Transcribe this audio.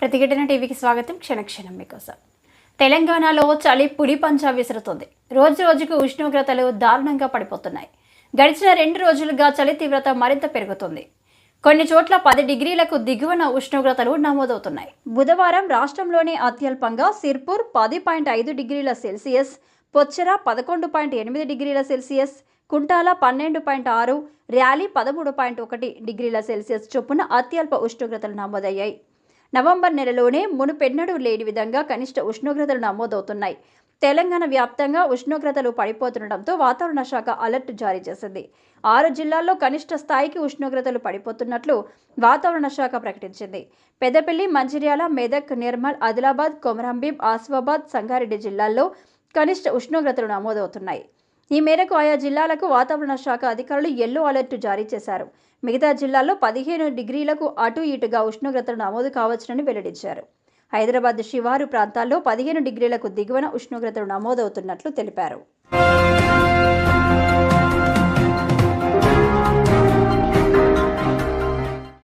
ప్రతిఘటన టీవీకి స్వాగతం. క్షణక్షణం మీకోసం. తెలంగాణలో చలి పులి పంచా విసురుతుంది. రోజు రోజుకు ఉష్ణోగ్రతలు దారుణంగా పడిపోతున్నాయి. గడిచిన రెండు రోజులుగా చలి తీవ్రత మరింత పెరుగుతుంది. కొన్ని చోట్ల పది డిగ్రీలకు దిగువన ఉష్ణోగ్రతలు నమోదవుతున్నాయి. బుధవారం రాష్ట్రంలోని అత్యల్పంగా సిర్పూర్ పది పాయింట్ ఐదు డిగ్రీల సెల్సియస్ పొచ్చెర పదకొండు పాయింట్ ఎనిమిది డిగ్రీల సెల్సియస్ కుంటాల పన్నెండు పాయింట్ ఆరు ర్యాలీ పదమూడు పాయింట్ ఒకటి డిగ్రీల సెల్సియస్ చొప్పున అత్యల్ప ఉష్ణోగ్రతలు నమోదయ్యాయి. నవంబర్ నెలలోనే మునుపెన్నడూ లేని విధంగా కనిష్ట ఉష్ణోగ్రతలు నమోదవుతున్నాయి. తెలంగాణ వ్యాప్తంగా ఉష్ణోగ్రతలు పడిపోతుండటంతో వాతావరణ శాఖ అలర్ట్ జారీ చేసింది. ఆరు జిల్లాల్లో కనిష్ట స్థాయికి ఉష్ణోగ్రతలు పడిపోతున్నట్లు వాతావరణ శాఖ ప్రకటించింది. పెద్దపల్లి మంచిర్యాల మెదక్ నిర్మల్ ఆదిలాబాద్ కొమరంభీం ఆసిఫాబాద్ సంగారెడ్డి జిల్లాల్లో కనిష్ట ఉష్ణోగ్రతలు నమోదవుతున్నాయి. ఈ మేరకు ఆయా జిల్లాలకు వాతావరణ శాఖ అధికారులు ఎల్లో అలర్ట్ జారీ చేశారు. మిగతా జిల్లాల్లో పదిహేను డిగ్రీలకు అటు ఇటుగా ఉష్ణోగ్రతలు నమోదు కావచ్చునని వెల్లడించారు. హైదరాబాద్ శివారు ప్రాంతాల్లో పదిహేను డిగ్రీలకు దిగువన ఉష్ణోగ్రతలు నమోదవుతున్నట్లు తెలిపారు.